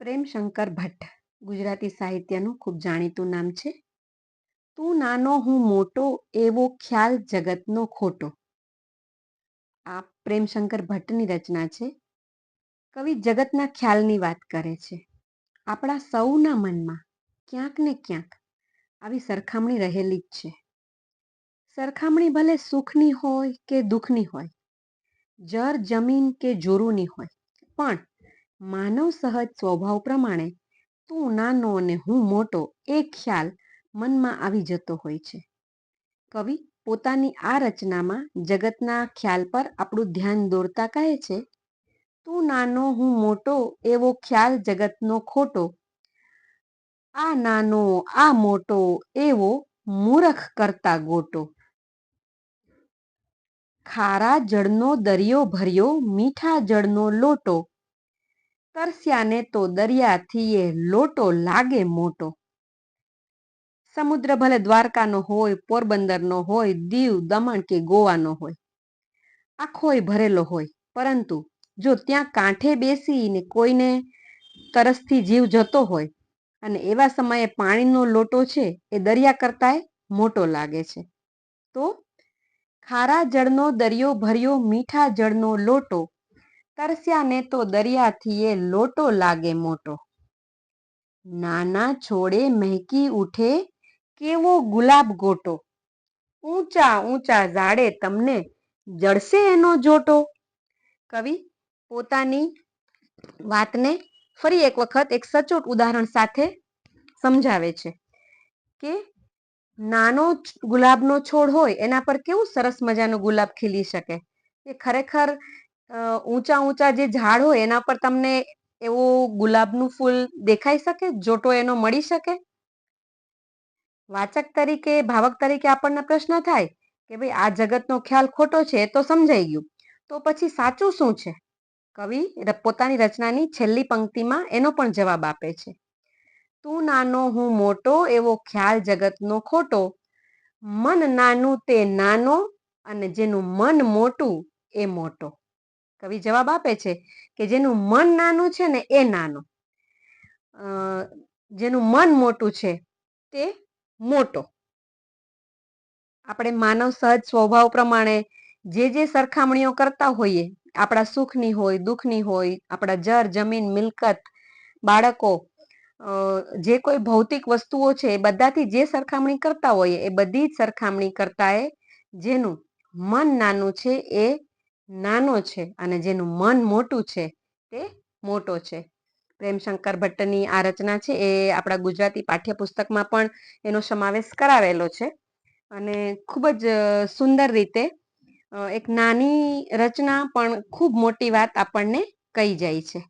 પ્રેમશંકર ભટ્ટ, ગુજરાતી સાહિત્યનું ખૂબ જાણીતું નામ છે. તું નાનો, હું મોટો, એવો ખ્યાલ જગતનો ખોટો. આ પ્રેમશંકર ભટ્ટની રચના છે. કવિ જગતના ખ્યાલની વાત કરે છે. આપણા સૌના મનમાં ક્યાંક ને ક્યાંક આવી સરખામણી રહેલી જ છે. સરખામણી ભલે સુખની હોય કે દુઃખની હોય, જર જમીન કે જોરુની હોય, પણ માનવ સહજ સ્વભાવ પ્રમાણે તું નાનો અને હું મોટો એ ખ્યાલ મનમાં આવી જતો હોય છે. કવિ પોતાની આ રચનામાં જગતના ખ્યાલ પર આપણું ધ્યાન દોરતા કહે છે, તું નાનો, હું મોટો એવો ખ્યાલ જગતનો ખોટો, આ નાનો, આ મોટો એવો મૂરખ કરતા ગોટો. ખારા જળનો દરિયો ભર્યો મીઠા જળનો લોટો તરસ્યાને તો દરિયાથી એ લોટો લાગે મોટો. સમુદ્ર ભલે દ્વારકાનો હોય, પોરબંદરનો હોય, દીવ, દમણ કે ગોવાનો હોય, આખોય ભરેલો હોય. પરંતુ જો ત્યાં કાંઠે બેસીને કોઈને તરસથી જીવ જતો હોય, અને એવા સમયે પાણીનો લોટો છે, એ દરિયા કરતાંય મોટો લાગે છે, તો ખારા જળનો, દરિયો ભર્યો મીઠા જળનો લોટો તરસ્યાને તો દરિયાથી એ લોટો લાગે મોટો. નાના છોડે મહેકી ઉઠે કેવો ગુલાબ ગોટો. ઊંચા ઊંચા ઝાડે તમને જળશે એનો જોટો. કવિ, પોતાની વાતને ફરી એક વખત એક સચોટ ઉદાહરણ સાથે સમજાવે છે કે નાનો ગુલાબનો છોડ હોય એના પર કેવું સરસ મજાનો ગુલાબ ખીલી શકે. એ ખરેખર ઊંચા ઊંચા જે ઝાડ હોય એના પર તમને એવું ગુલાબનું ફૂલ દેખાઈ શકે? જોટો એનો મળી શકે? વાચક તરીકે, ભાવક તરીકે આપણને પ્રશ્ન થાય કે ભાઈ આ જગતનો ખ્યાલ ખોટો છે તો સમજાઈ ગયું. તો પછી સાચું શું છે? કવિ પોતાની રચનાની છેલ્લી પંક્તિમાં એનો પણ જવાબ આપે છે. તું નાનો, હું મોટો, એવો ખ્યાલ જગતનો ખોટો. મન નાનું તે નાનો અને જેનું મન મોટું એ મોટો. કવિ જવાબ આપે છે કે જેનું મન નાનું છે ને એ નાનું. જેનું મન મોટું છે તે મોટો. આપણે માનવ સહજ સ્વભાવ પ્રમાણે જે જે સરખામણીઓ કરતા હોઈએ, આપણા સુખની હોય, દુઃખની હોય, આપણા જર, જમીન, મિલકત, બાળકો જે કોઈ ભૌતિક વસ્તુઓ છે એ બધાથી જે સરખામણી કરતા હોઈએ, એ બધી જ સરખામણી કરતા એ જેનું મન નાનું છે એ નાનો છે અને જેનું મન મોટું છે તે મોટો છે. પ્રેમશંકર ભટ્ટની આ રચના છે એ આપણા ગુજરાતી પાઠ્યપુસ્તકમાં પણ એનો સમાવેશ કરાવેલો છે અને ખૂબ જ સુંદર રીતે એક નાની રચના પણ ખૂબ મોટી વાત આપણને કહી જાય છે.